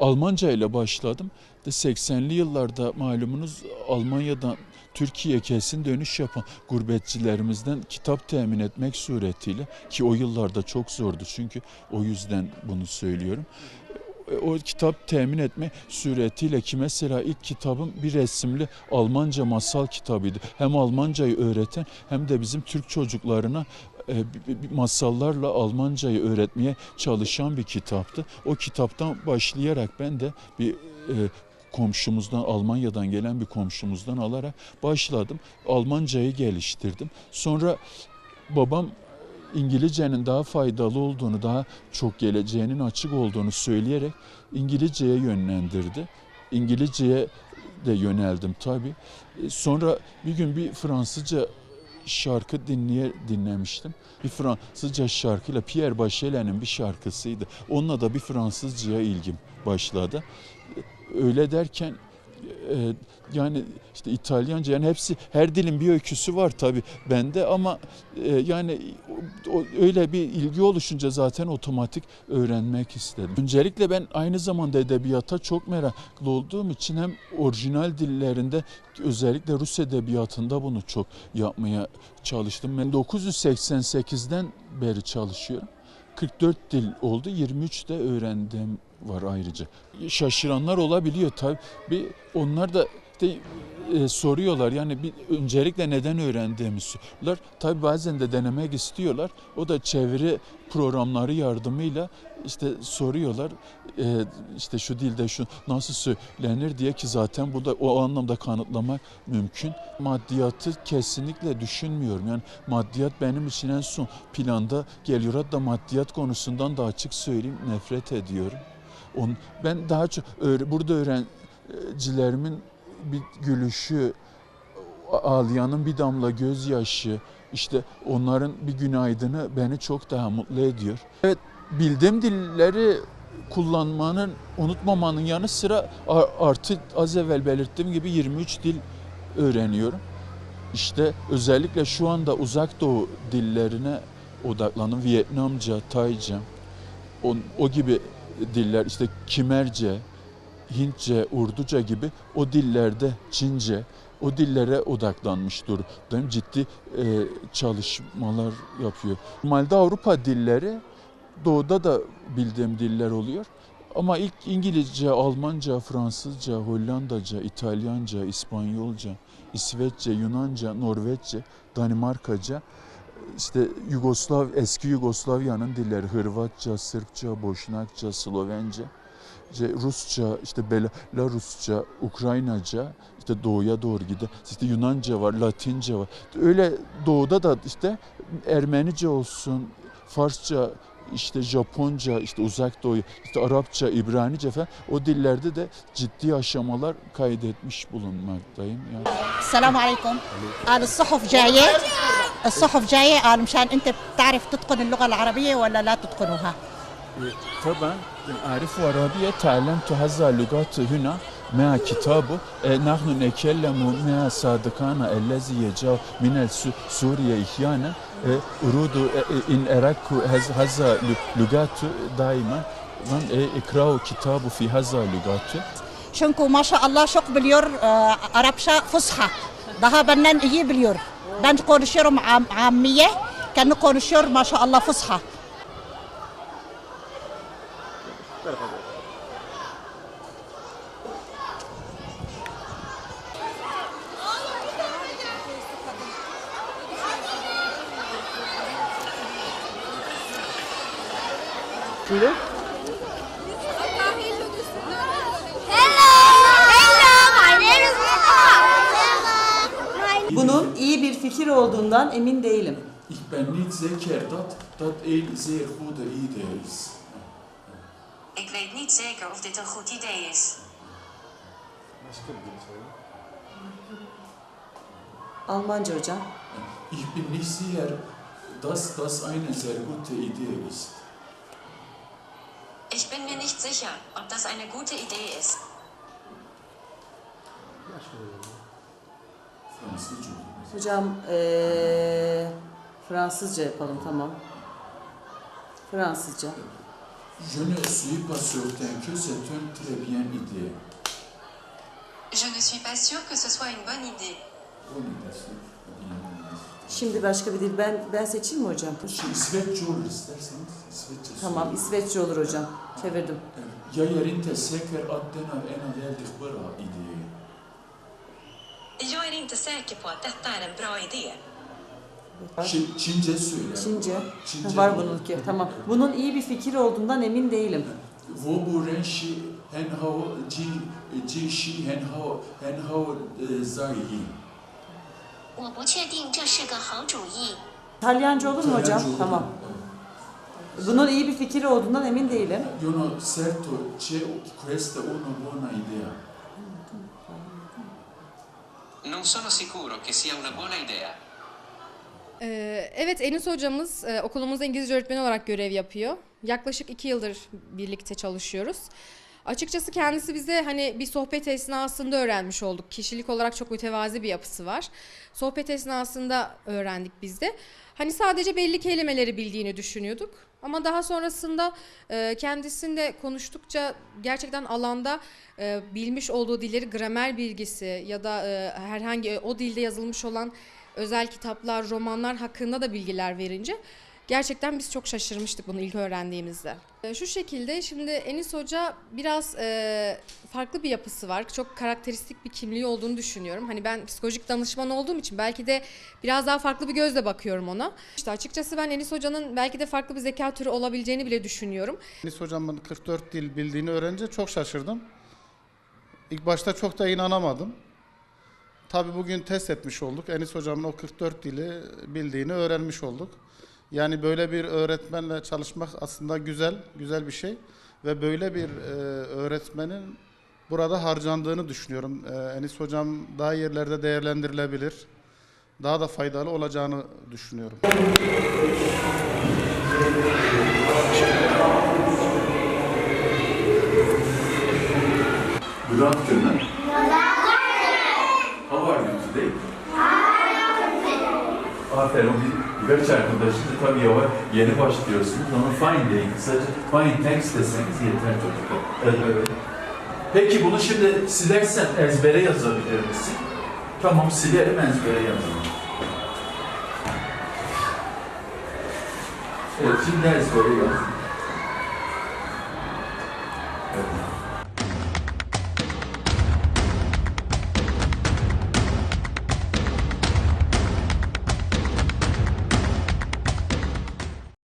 Almanca ile başladım. De 80'li yıllarda malumunuz Almanya'dan Türkiye kesin dönüş yapan gurbetçilerimizden kitap temin etmek suretiyle ki o yıllarda çok zordu çünkü o yüzden bunu söylüyorum. E, O kitap temin etme suretiyle ki mesela ilk kitabım bir resimli Almanca masal kitabıydı. Hem Almancayı öğreten hem de bizim Türk çocuklarına masallarla Almancayı öğretmeye çalışan bir kitaptı. O kitaptan başlayarak ben de bir e, komşumuzdan Almanya'dan gelen bir komşumuzdan alarak başladım. Almancayı geliştirdim. Sonra babam İngilizcenin daha faydalı olduğunu, daha çok geleceğinin açık olduğunu söyleyerek İngilizceye yönlendirdi. İngilizceye de yöneldim tabii. E, Sonra bir gün bir Fransızca şarkı dinleye dinlemiştim. Bir Fransızca şarkıyla Pierre Bachelet'in bir şarkısıydı. Onunla da bir Fransızcaya ilgim başladı. Öyle derken e, yani işte İtalyanca yani hepsi her dilin bir öyküsü var tabii bende ama e, yani o- öyle bir ilgi oluşunca zaten otomatik öğrenmek istedim. Öncelikle ben aynı zamanda edebiyata çok meraklı olduğum için hem orijinal dillerinde özellikle Rus edebiyatında bunu çok yapmaya çalıştım. Ben 988'den beri çalışıyorum. 44 dil oldu, 23 de öğrendim var ayrıca. Şaşıranlar olabiliyor tabii. Bir onlar da de, e, soruyorlar yani bir öncelikle neden öğrendiğimi soruyorlar. Tabii bazen de denemek istiyorlar. O da çeviri programları yardımıyla işte soruyorlar. E, işte şu dilde şu nasıl söylenir diye ki zaten burada o anlamda kanıtlamak mümkün. Maddiyatı kesinlikle düşünmüyorum. Yani maddiyat benim için en son planda geliyor. Hatta maddiyat konusundan da açık söyleyeyim nefret ediyorum. On, ben daha çok burada öğrencilerimin bir gülüşü, ağlayanın bir damla gözyaşı, işte onların bir günaydını beni çok daha mutlu ediyor. Evet, bildiğim dilleri kullanmanın, unutmamanın yanı sıra artı az evvel belirttiğim gibi 23 dil öğreniyorum. İşte özellikle şu anda uzak doğu dillerine odaklandım. Vietnamca, Tayca, o, o gibi diller işte Kimerce, Hintçe, Urduca gibi o dillerde Çince, o dillere odaklanmış durumdayım. Ciddi e, çalışmalar yapıyor. Normalde Avrupa dilleri doğuda da bildiğim diller oluyor. Ama ilk İngilizce, Almanca, Fransızca, Hollandaca, İtalyanca, İspanyolca, İsveççe, Yunanca, Norveççe, Danimarkaca, işte Yugoslav, eski Yugoslavya'nın dilleri Hırvatça, Sırpça, Boşnakça, Slovence, işte Rusça, işte Belarusça, Ukraynaca, işte doğuya doğru gider. İşte Yunanca var, Latince var. Öyle doğuda da işte Ermenice olsun, Farsça, işte Japonca, işte uzak doğu, işte Arapça, İbranice falan o dillerde de ciddi aşamalar kaydetmiş bulunmaktayım. Yani السلام عليكم قال الصحف جاية الصحف جاية قال مشان انت بتعرف تتقن اللغة العربية ولا لا تتقنها طبعا أعرف عربية تعلمت هذا اللغات هنا مع كتاب نحن نتكلم مع صادقنا الذي يجاء من الس- سوريا إحيانا أريد إن أراك هذا اللغات دائما من اقرأ كتاب في هذا اللغات شنكو ما شاء الله شق بليور آه، عربشة فصحى daha benden iyi biliyor. Ben konuşuyorum am, ammiye, kendi konuşuyor ما شاء الله şimdi? Bunun iyi bir fikir olduğundan emin değilim. Ich bin nicht sicher, dat, dat een zeer goede idee is. Ik weet niet zeker of dit een goed idee is. Almanca hocam. Ich bin nicht sicher, dass das eine sehr gute Idee ist. Ich bin mir nicht sicher, ob das eine gute Idee ist. Hocam eee, Fransızca yapalım tamam. Fransızca. Je ne suis pas certain que c'est une très bien idée. Je ne suis pas sûre que ce soit une bonne idée. Bonne idée. Şimdi başka bir dil. Ben ben seçeyim mi hocam? Şey, İsveççe olur isterseniz. İsveççe Tamam. İsveççe olur hocam. Çevirdim. Evet. Jag är inte säker att denna en väldigt bra idé. Jag är inte säker på att detta är en bra idé. Çin, Çince söyle. Çince. Çince. Var bununki. Tamam. Bunun iyi bir fikir olduğundan emin değilim. Wo bu renşi hen hao ji ji shi hen hao hen hao e, zai yi. İtalyanca olur mu hocam? İtalyanca olur. Tamam. Bunun iyi bir fikir olduğundan emin değilim. Io non certo c'è questa una buona idea. Non sono sicuro che sia una buona idea. Ee, Evet Enis hocamız e, okulumuzda İngilizce öğretmeni olarak görev yapıyor. Yaklaşık iki yıldır birlikte çalışıyoruz. Açıkçası kendisi bize hani bir sohbet esnasında öğrenmiş olduk. Kişilik olarak çok mütevazi bir yapısı var. Sohbet esnasında öğrendik biz de. Hani sadece belli kelimeleri bildiğini düşünüyorduk. Ama daha sonrasında e, kendisinde konuştukça gerçekten alanda e, bilmiş olduğu dilleri gramer bilgisi ya da e, herhangi o dilde yazılmış olan özel kitaplar, romanlar hakkında da bilgiler verince gerçekten biz çok şaşırmıştık bunu ilk öğrendiğimizde. E, Şu şekilde şimdi Enis Hoca biraz e, farklı bir yapısı var. Çok karakteristik bir kimliği olduğunu düşünüyorum. Hani ben psikolojik danışman olduğum için belki de biraz daha farklı bir gözle bakıyorum ona. İşte açıkçası ben Enis Hoca'nın belki de farklı bir zeka türü olabileceğini bile düşünüyorum. Enis hocamın 44 dil bildiğini öğrenince çok şaşırdım. İlk başta çok da inanamadım. Tabi bugün test etmiş olduk. Enis hocamın o 44 dili bildiğini öğrenmiş olduk. Yani böyle bir öğretmenle çalışmak aslında güzel, güzel bir şey. Ve böyle bir e, öğretmenin burada harcandığını düşünüyorum. E, Enis hocam daha yerlerde değerlendirilebilir. Daha da faydalı olacağını düşünüyorum. Good afternoon. Birkaç arkadaşınız tabii yavaş yeni başlıyorsunuz ama fine deyin. Kısaca fine thanks deseniz yeter çocuklar. Evet, evet. Peki bunu şimdi silersen ezbere yazabilir misin? Tamam silerim ezbere yazalım. Evet şimdi ezbere yazdım.